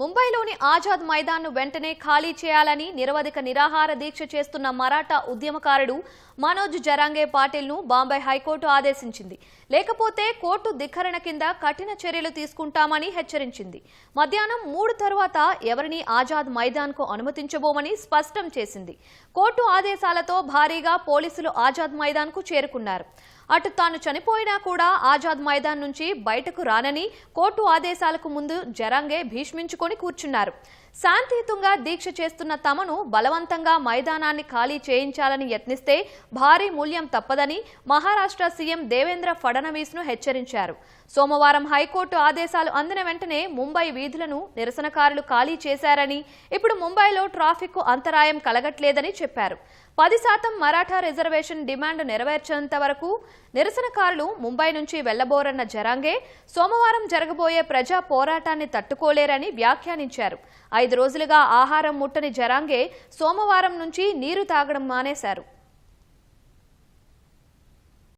ముంబైలోని ఆజాద్ మైదాన్ను వెంటనే ఖాళీ చేయాలని నిరవధిక నిరాహార దీక్ష చేస్తున్న మరాఠా ఉద్యమకారుడు మనోజ్ జరాంగే పాటిల్ను బాంబే హైకోర్టు ఆదేశించింది. లేకపోతే కోర్టు ధిక్కరణ కింద కఠిన చర్యలు తీసుకుంటామని హెచ్చరించింది. మధ్యాహ్నం మూడు తర్వాత ఎవరిని ఆజాద్ మైదాన్కు అనుమతించబోమని స్పష్టం చేసింది. కోర్టు ఆదేశాలతో భారీగా పోలీసులు ఆజాద్ మైదాన్కు చేరుకున్నారు. అటు తాను చనిపోయినా కూడా ఆజాద్ మైదాన్ నుంచి బయటకు రానని కోర్టు ఆదేశాలకు ముందు జరాంగే భీష్మించుకొని కూర్చున్నారు. శాంతియుతంగా దీక్ష చేస్తున్న తమను బలవంతంగా మైదానాన్ని ఖాళీ చేయించాలని యత్నిస్తే భారీ మూల్యం తప్పదని మహారాష్ట్ర సీఎం దేవేంద్ర ఫడణవీస్ను హెచ్చరించారు. సోమవారం హైకోర్టు ఆదేశాలు అందిన వెంటనే ముంబై వీధులను నిరసనకారులు ఖాళీ చేశారని ఇప్పుడు ముంబైలో ట్రాఫిక్ అంతరాయం కలగట్లేదని చెప్పారు. పది శాతం మరాఠా రిజర్వేషన్ డిమాండ్ నెరవేర్చేంత వరకు నిరసనకారులు ముంబై నుంచి వెళ్ళబోరన్న జరాంగే సోమవారం జరగబోయే ప్రజా పోరాటాన్ని తట్టుకోలేరని వ్యాఖ్యానించారు. ఐదు రోజులుగా ఆహారం ముట్టని జరాంగే సోమవారం నుంచి నీరు తాగడం మానేశారు.